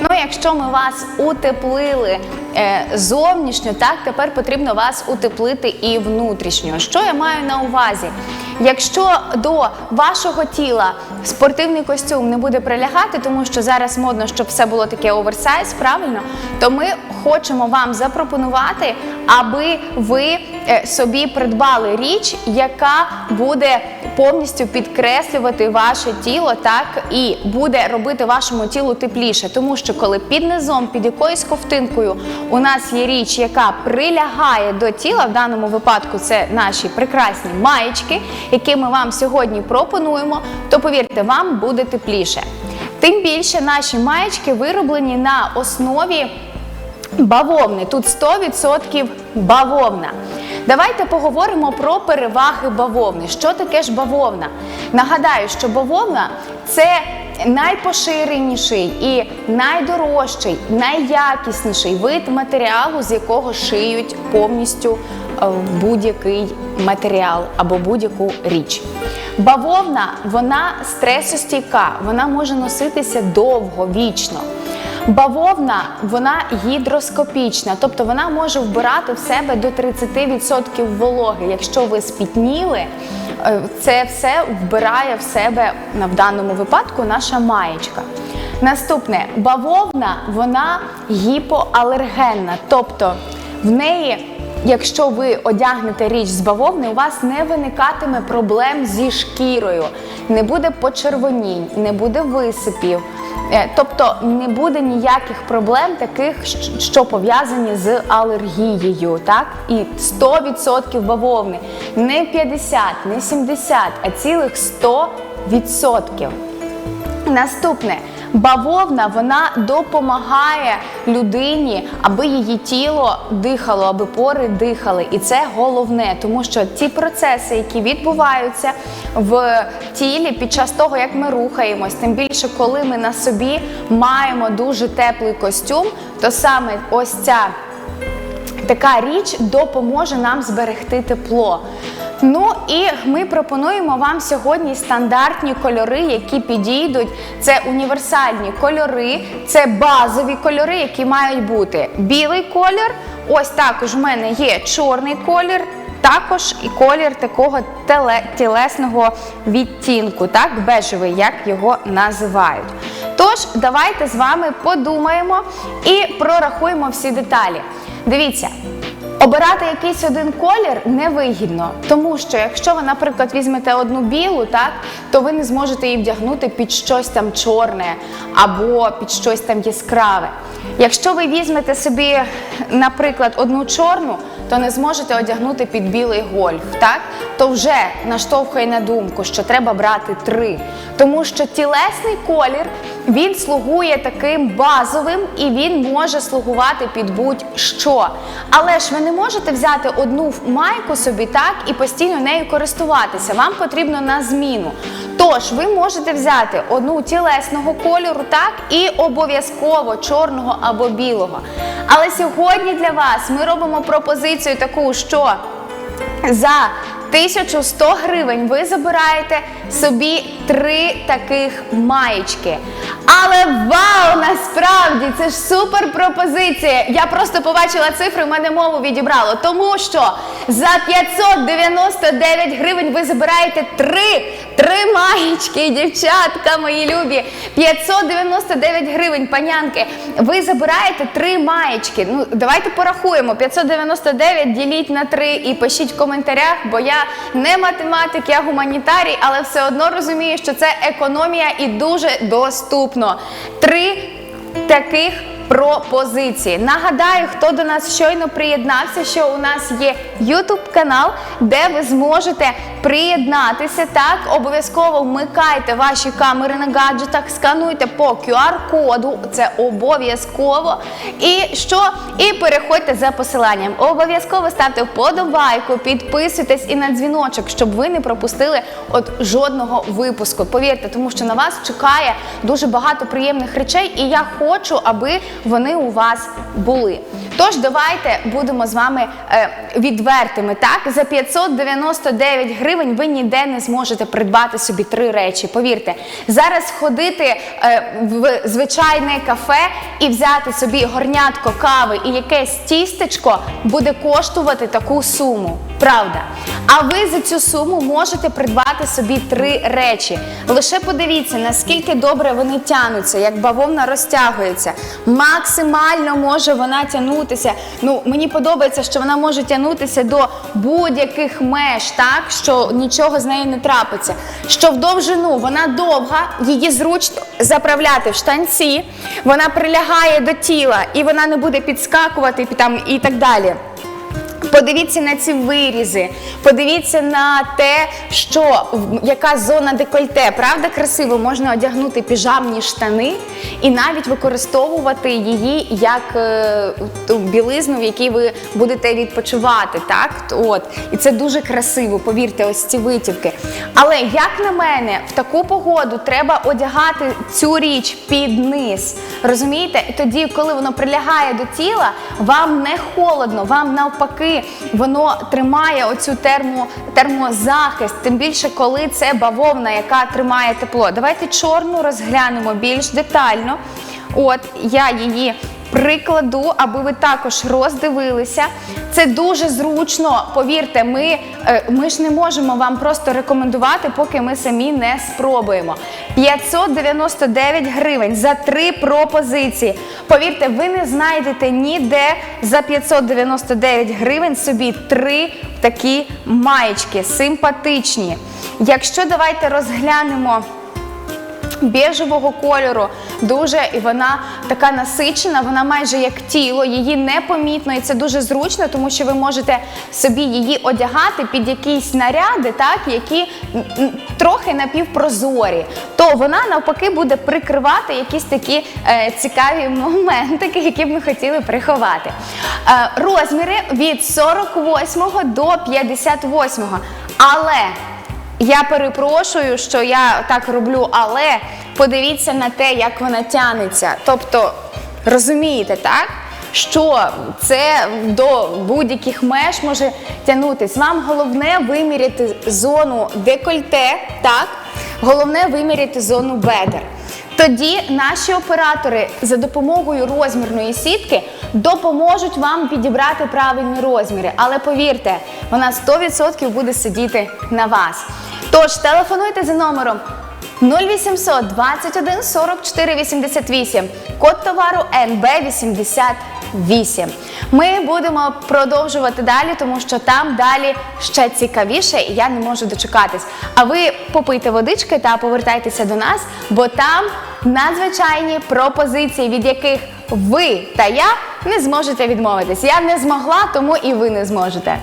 Ну, якщо ми вас утеплили е, зовнішньо, так тепер потрібно вас утеплити і внутрішньо. Що я маю на увазі? Якщо до вашого тіла спортивний костюм не буде прилягати, тому що зараз модно, щоб все було таке оверсайз, правильно, то ми хочемо вам запропонувати, аби ви е, собі придбали річ, яка буде повністю підкреслювати ваше тіло, так і буде робити вашому тілу тепліше. Тому що коли під низом, під якоюсь ковтинкою у нас є річ, яка прилягає до тіла, в даному випадку це наші прекрасні маєчки, які ми вам сьогодні пропонуємо, то повірте, вам буде тепліше. Тим більше наші маєчки вироблені на основі бавовни. Тут 100% бавовна. Давайте поговоримо про переваги бавовни. Що таке ж бавовна? Нагадаю, що бавовна це найпоширеніший і найдорожчий, найякісніший вид матеріалу, з якого шиють повністю е, будь-який матеріал або будь-яку річ. Бавовна вона стресостійка, вона може носитися довго, вічно. Бавовна вона гідроскопічна, тобто вона може вбирати в себе до 30% вологи. Якщо ви спітніли, е, це все вбирає в себе в даному випадку наша маєчка. Наступне бавовна вона гіпоалергенна, тобто в неї. Якщо ви одягнете річ з бавовни, у вас не виникатиме проблем зі шкірою, не буде почервонінь, не буде висипів. Е, Тобто не буде ніяких проблем, таких, що пов'язані з алергією. Так? І 100% бавовни. Не 50, не 70, а цілих 100%. Наступне. Бавовна вона допомагає людині, аби її тіло дихало, аби пори дихали. І це головне, тому що ті процеси, які відбуваються в тілі під час того, як ми рухаємось, тим більше, коли ми на собі маємо дуже теплий костюм, то саме ось ця така річ допоможе нам зберегти тепло. Ну і ми пропонуємо вам сьогодні стандартні кольори, які підійдуть. Це універсальні кольори, це базові кольори, які мають бути білий колір. Ось також в мене є чорний колір. Також і колір такого тілесного відтінку, так, бежевий, як його називають. Тож, давайте з вами подумаємо і прорахуємо всі деталі. Дивіться, Обирати якийсь один колір невигідно, тому що якщо ви, наприклад, візьмете одну білу, так то ви не зможете її вдягнути під щось там чорне або під щось там яскраве. Якщо ви візьмете собі, наприклад, одну чорну, то не зможете одягнути під білий гольф, так? То вже наштовхує на думку, що треба брати три, тому що тілесний колір він слугує таким базовим і він може слугувати під будь-що. Але ж ви не можете взяти одну майку собі так і постійно нею користуватися. Вам потрібно на зміну. Тож ви можете взяти одну тілесного кольору, так і обов'язково чорного або білого. Але сьогодні для вас ми робимо пропозицію таку, що за 1100 гривень ви забираєте собі три таких маєчки. Але вау, насправді це ж супер пропозиція. Я просто побачила цифри, в мене мову відібрало. Тому що за 599 гривень ви забираєте три, три маєчки, дівчатка мої любі. 599 гривень, панянки. Ви забираєте три маєчки. Ну, давайте порахуємо. 599 діліть на три і пишіть в коментарях, бо я не математик, я гуманітарій, але все одно розумію, що це економія і дуже доступно. Три таких пропозиції. Нагадаю, хто до нас щойно приєднався, що у нас є YouTube канал, де ви зможете приєднатися. Так, обов'язково вмикайте ваші камери на гаджетах, скануйте по QR-коду, це обов'язково. І що? І переходьте за посиланням. Обов'язково ставте вподобайку, підписуйтесь і на дзвіночок, щоб ви не пропустили от жодного випуску. Повірте, тому що на вас чекає дуже багато приємних речей, і я хочу, аби вони у вас були. Тож давайте будемо з вами е, відвертими. Так, за 599 гривень гривень ви ніде не зможете придбати собі три речі. Повірте, зараз ходити е, в звичайне кафе і взяти собі горнятко кави і якесь тістечко буде коштувати таку суму. Правда. А ви за цю суму можете придбати собі три речі. Лише подивіться, наскільки добре вони тянуться, як бавовна розтягується. Максимально може вона тягнутися. Ну, мені подобається, що вона може тягнутися до будь-яких меж, так що нічого з нею не трапиться. Що в довжину вона довга, її зручно заправляти в штанці, вона прилягає до тіла і вона не буде підскакувати там і так далі. Подивіться на ці вирізи, подивіться на те, що яка зона декольте. Правда, красиво можна одягнути піжамні штани і навіть використовувати її як е, ту білизну, в якій ви будете відпочивати. Так, от і це дуже красиво. Повірте, ось ці витівки. Але як на мене, в таку погоду треба одягати цю річ під низ. Розумієте? І тоді, коли воно прилягає до тіла, вам не холодно, вам навпаки, воно тримає оцю термо, термозахист, тим більше, коли це бавовна, яка тримає тепло. Давайте чорну розглянемо більш детально. От я її прикладу, аби ви також роздивилися. Це дуже зручно. Повірте, ми, е, ми ж не можемо вам просто рекомендувати, поки ми самі не спробуємо. 599 гривень за три пропозиції. Повірте, ви не знайдете ніде за 599 гривень собі три такі маєчки, симпатичні. Якщо давайте розглянемо біжевого кольору. Дуже і вона така насичена, вона майже як тіло, її непомітно, і це дуже зручно, тому що ви можете собі її одягати під якісь наряди, так, які трохи напівпрозорі. То вона навпаки буде прикривати якісь такі е, цікаві моментики, які б ми хотіли приховати. Е, розміри від 48 до 58. Але я перепрошую, що я так роблю, але подивіться на те, як вона тянеться. Тобто, розумієте, так? Що це до будь-яких меж може тягнутись. Вам головне виміряти зону декольте, так? Головне виміряти зону бедер. Тоді наші оператори за допомогою розмірної сітки допоможуть вам підібрати правильні розміри. Але повірте, вона 100% буде сидіти на вас. Тож телефонуйте за номером 0800 21 44 88, код товару НБ 88. Ми будемо продовжувати далі, тому що там далі ще цікавіше, і я не можу дочекатись. А ви попийте водички та повертайтеся до нас, бо там надзвичайні пропозиції, від яких ви та я не зможете відмовитись. Я не змогла, тому і ви не зможете.